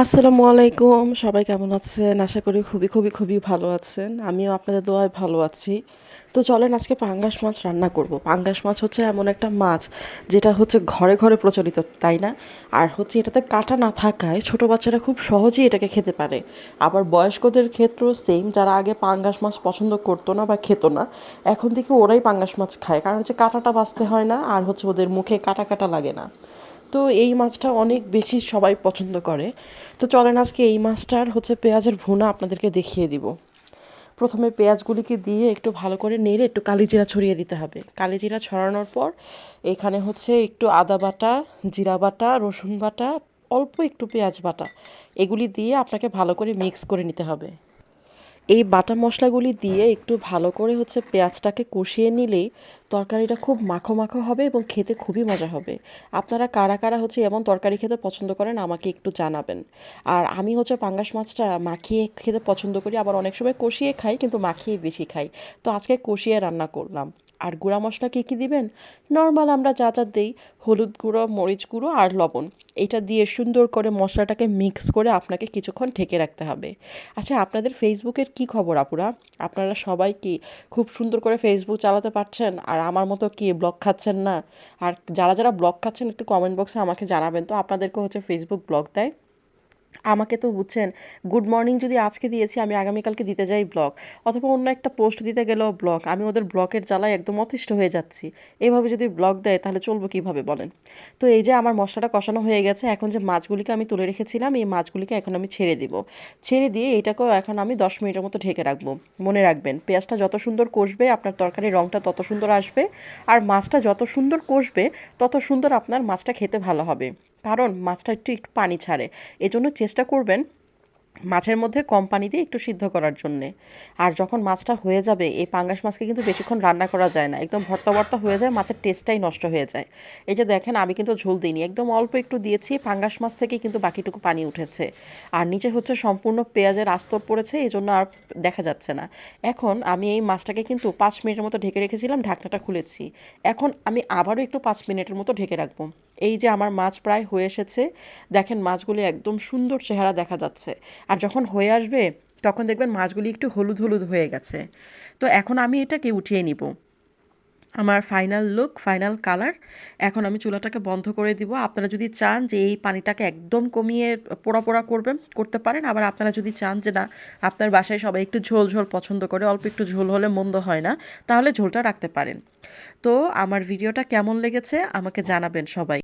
আসসালামু আলাইকুম সবাই কেমন আছেন? আশা করি খুবই খুবই খুবই ভালো আছেন। আমিও আপনাদের দোয়ায় ভালো আছি। তো চলেন আজকে পাঙ্গাস মাছ রান্না করব। পাঙ্গাস মাছ হচ্ছে এমন একটা মাছ যেটা হচ্ছে ঘরে ঘরে প্রচলিত, তাই না? আর হচ্ছে এটাতে কাটা না থাকায় ছোট বাচ্চারা খুব সহজেই এটাকে খেতে পারে। আবার বয়স্কদের ক্ষেত্রেও সেম যারা আগে পাঙ্গাস মাছ পছন্দ করতো না বা খেতো না, এখন থেকে ওরাই পাঙ্গাস মাছ খায়। কারণ হচ্ছে কাটাটা বাঁচতে হয় না, আর হচ্ছে ওদের মুখে কাটা কাটা লাগে না। তো এই মাছটা অনেক বেশি সবাই পছন্দ করে। তো চলেন আজকে এই মাছটার হচ্ছে পেঁয়াজের ভুনা আপনাদেরকে দেখিয়ে দিব। প্রথমে পেঁয়াজগুলিকে দিয়ে একটু ভালো করে নেড়ে একটু কালিজিরা ছড়িয়ে দিতে হবে। কালিজিরা ছড়ানোর পর এখানে হচ্ছে একটু আদা বাটা, জিরা বাটা, রসুন বাটা, অল্প একটু পেঁয়াজ বাটা। এগুলি দিয়ে আপনাকে ভালো করে মিক্স করে নিতে হবে। এই বাটা মশলাগুলি দিয়ে একটু ভালো করে হচ্ছে পেঁয়াজটাকে কষিয়ে নিলেই তরকারিটা খুব মাখো মাখো হবে এবং খেতে খুবই মজা হবে। আপনারা কারা কারা হচ্ছে এমন তরকারি খেতে পছন্দ করেন আমাকে একটু জানাবেন। আর আমি হচ্ছে পাঙ্গাস মাছটা মাখিয়ে খেতে পছন্দ করি, আবার অনেক সময় কষিয়ে খাই কিন্তু মাখিয়ে বেশি খাই। তো আজকে কষিয়ে রান্না করলাম। আর গুঁড়া মশলা কী কী দিবেন? নর্মাল আমরা যা যা দিই, হলুদ গুঁড়ো, মরিচ গুঁড়ো আর লবণ। এটা দিয়ে সুন্দর করে মশলাটাকে মিক্স করে আপনাকে কিছুক্ষণ ঢেকে রাখতে হবে। আচ্ছা আপনাদের ফেসবুকের কি খবর আপুরা? আপনারা সবাই কি খুব সুন্দর করে ফেসবুক চালাতে পারছেন? আর আমার মতো কি ব্লগ খাচ্ছেন না? আর যারা যারা ব্লগ খাচ্ছেন একটু কমেন্ট বক্সে আমাকে জানাবেন। তো আপনাদেরকে হচ্ছে ফেসবুক ব্লগ দেয়। আমাকে তো বুঝছেন গুড মর্নিং যদি আজকে দিয়েছি, আমি আগামীকালকে দিতে যাই ব্লগ অথবা অন্য একটা পোস্ট দিতে গেলেও ব্লগ আমি ওদের ব্লকের জ্বালায় একদম অতিষ্ঠ হয়ে যাচ্ছি। এভাবে যদি ব্লগ দেয়, তাহলে চলবো কীভাবে বলেন? তো এই যে আমার মশলাটা কষানো হয়ে গেছে, এখন যে মাছগুলিকে আমি তুলে রেখেছিলাম, এই মাছগুলিকে এখন আমি ছেড়ে দিব। ছেড়ে দিয়ে এটাকেও এখন আমি দশ মিনিটের মতো ঢেকে রাখব। মনে রাখবেন, পেঁয়াজটা যত সুন্দর কষবে, আপনার তরকারির রঙটা তত সুন্দর আসবে, আর মাছটা যত সুন্দর কষবে, তত সুন্দর আপনার মাছটা খেতে ভালো হবে। কারণ মাছটা একটু একটু পানি ছাড়ে। এজন্য চেষ্টা করবেন মাছের মধ্যে কম পানি দিয়ে একটু সিদ্ধ করার জন্যে। আর যখন মাছটা হয়ে যাবে, এই পাঙ্গাস মাছকে কিন্তু বেশিক্ষণ রান্না করা যায় না। একদম ভর্তা ভর্তা হয়ে যায়, মাছের টেস্টটাই নষ্ট হয়ে যায়। এই যে দেখেন, আমি কিন্তু ঝোল দিইনি। একদম অল্প একটু দিয়েছি, পাঙ্গাস মাছ থেকে কিন্তু বাকিটুকু পানি উঠেছে। আর নিচে হচ্ছে সম্পূর্ণ পেঁয়াজের আস্তর পড়েছে এই জন্য আর দেখা যাচ্ছে না। এখন আমি এই মাছটাকে কিন্তু পাঁচ মিনিটের মতো ঢেকে রেখেছিলাম, ঢাকনাটা খুলেছি। এখন আমি আবারও একটু পাঁচ মিনিটের মতো ঢেকে রাখব। এই যে আমার মাছ প্রায় হয়ে এসেছে, দেখেন মাছগুলি একদম সুন্দর চেহারা দেখা যাচ্ছে। আর যখন হয়ে আসবে, তখন দেখবেন মাছগুলি একটু হলুদ হলুদ হয়ে গেছে। তো এখন আমি এটাকে উঠিয়ে নিব। আমার ফাইনাল লুক, ফাইনাল কালার, এখন আমি চুলাটাকে বন্ধ করে দিব। আপনারা যদি চান যে এই পানিটাকে একদম কমিয়ে পোড়া পোড়া করবেন, করতে পারেন। আবার আপনারা যদি চান যে না, আপনার বাসায় সবাই একটু ঝোল ঝোল পছন্দ করে, অল্প একটু ঝোল হলে মন্দ হয় না, তাহলে ঝোলটা রাখতে পারেন। তো আমার ভিডিওটা কেমন লেগেছে আমাকে জানাবেন সবাই।